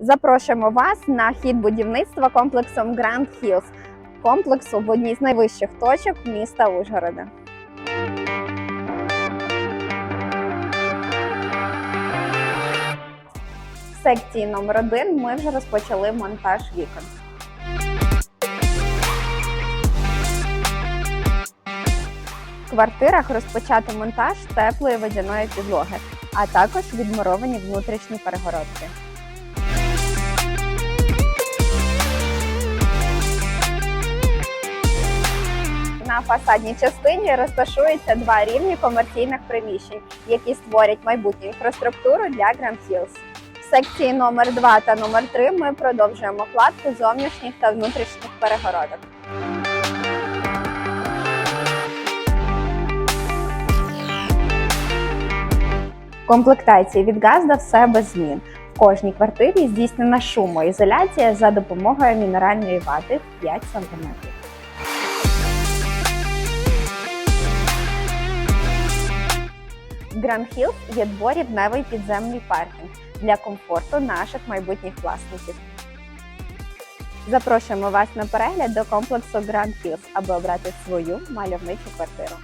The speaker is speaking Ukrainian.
Запрошуємо вас на хід будівництва комплексом Grand Hills, комплексу в одній з найвищих точок міста Ужгорода. В секції номер 1 ми вже розпочали монтаж вікон. В квартирах розпочато монтаж теплої водяної підлоги, а також відмуровані внутрішні перегородки. На фасадній частині розташуються два рівні комерційних приміщень, які створять майбутню інфраструктуру для Grand Hills. В секції номер 2 та номер 3 ми продовжуємо кладку зовнішніх та внутрішніх перегородок. В комплектації від Газда все без змін. В кожній квартирі здійснена шумоізоляція за допомогою мінеральної вати 5 см. Grand Hills є дворівневий підземний паркінг для комфорту наших майбутніх власників. Запрошуємо вас на перегляд до комплексу Grand Hills, аби обрати свою мальовничу квартиру.